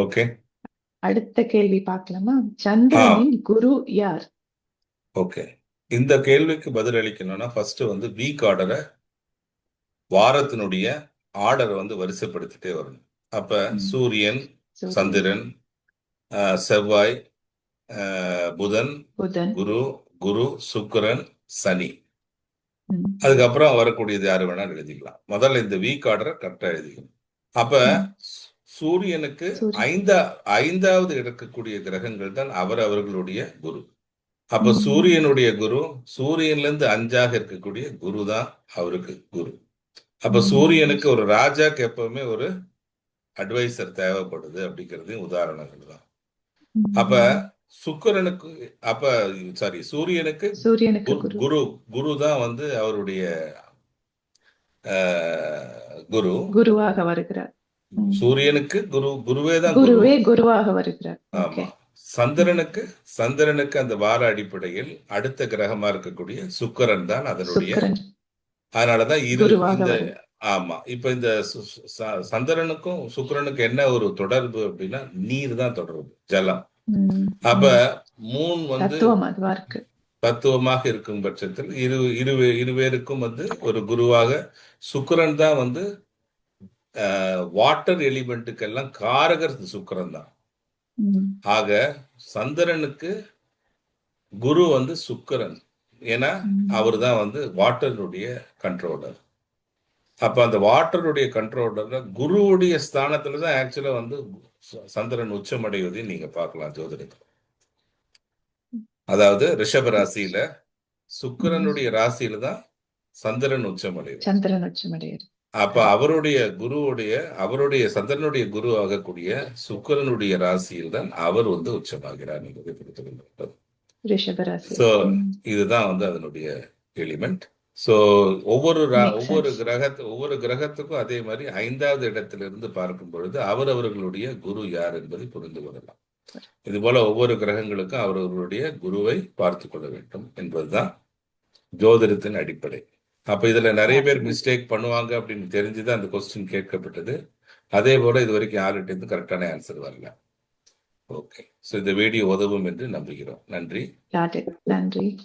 Okay அடுத்த கேள்வி பார்க்கலாமா? சந்திரனின் குரு யார்? ஓகே இந்த கேள்விக்கு பதில் அளிக்கணும்னா ஃபர்ஸ்ட் வந்து வீக் ஆர்டரை வாரத்தினுடைய ஆர்டரை வந்து வரிசைப்படுத்திட்டே வரணும். அப்ப. சூரியன் சந்திரன் செவ்வாய் புதன் புதன். குரு குரு சுக்கிரன் சனி. அதுக்கப்புறம் வரக்கூடியது யாரு வேணாலும் எழுதிக்கலாம். முதல்ல இந்த வீக் ஆர்டரை கரெக்டா எழுதிக்கணும். அப்ப. சூரியனுக்கு சூரியன். ஐந்தா ஐந்தாவது இருக்கக்கூடிய கிரகங்கள் தான் அவர் அவர்களுடைய குரு அப்ப. சூரியனுடைய குரு சூரியன்ல இருந்து அஞ்சாக இருக்கக்கூடிய குரு தான் அவருக்கு குரு அப்ப. சூரியனுக்கு ஒரு ராஜாக்கு எப்பவுமே ஒரு அட்வைசர் தேவைப்படுது அப்படிங்கிறது உதாரணங்கள் தான். அப்ப சுக்கிரனுக்கு அப்ப சாரி சூரியனுக்கு சூரியனுக்கு குரு குரு தான் வந்து அவருடைய குரு குருவாக வருகிறார். சூரியனுக்கு குரு குருவே தான் குரு. குருவே குருவாக வருகிறார். ஆமா. சந்திரனுக்கு சந்திரனுக்கு அந்த வார அடிப்படையில் அடுத்த கிரகமா இருக்கக்கூடிய சுக்கிரன் தான் அதனுடைய அதனாலதான் இரு இந்த. ஆமா. இப்ப இந்த சந்திரனுக்கும் சுக்கிரனுக்கும் என்ன ஒரு தொடர்பு அப்படின்னா நீர் தான் தொடர்பு ஜலம். அப்ப. மூன் வந்து தத்துவமாக இருக்கும் பட்சத்தில் இரு இரு இருவேருக்கும் வந்து ஒரு குருவாக சுக்கிரன் தான் வந்து வாட்டர் எலிமெண்ட்டுக்கெல்லாம் காரகர் சுக்கிரன் தான். ஆக சந்திரனுக்கு குரு வந்து சுக்கிரன். ஏன்னா. அவர் தான் வந்து வாட்டருடைய கண்ட்ரோலர் அப்ப அந்த வாட்டருடைய கண்ட்ரோலர்ல குருவுடைய ஸ்தானத்துல தான் ஆக்சுவலா வந்து சந்திரன் உச்சமடைவதை நீங்க பார்க்கலாம் ஜோதிடத்துல. அதாவது ரிஷப ராசியில சுக்கிரனுடைய ராசியில தான் சந்திரன் உச்சமடைவது சந்திரன் உச்சமடையர் அப்ப அவருடைய குருவுடைய அவருடைய சந்திரனுடைய குரு ஆகக்கூடிய சுக்கிரனுடைய ராசியில் தான் அவர் வந்து உச்சமாகிறார் என்பதை புரிந்து கொள்ள வேண்டும் ம். இதுதான் வந்து அதனுடைய எலிமெண்ட் ஸோ ஒவ்வொரு ஒவ்வொரு. கிரகத்து ஒவ்வொரு கிரகத்துக்கும் அதே மாதிரி ஐந்தாவது இடத்திலிருந்து பார்க்கும் பொழுது அவரவர்களுடைய குரு யார் என்பதை புரிந்து கொள்ளலாம் இது போல ஒவ்வொரு கிரகங்களுக்கும் அவரவர்களுடைய குருவை பார்த்து கொள்ள வேண்டும் என்பதுதான் ஜோதிடத்தின் அடிப்படை அப்ப இதுல நிறைய பேர் மிஸ்டேக் பண்ணுவாங்க அப்படின்னு தெரிஞ்சுதான் அந்த கொஸ்டின் கேட்கப்பட்டது. அதே போல இது வரைக்கும் யார்கிட்ட இருந்து கரெக்டான ஆன்சர் வரல. ஓகே ஸோ இந்த வீடியோ உதவும் என்று நம்புகிறோம். நன்றி. நன்றி.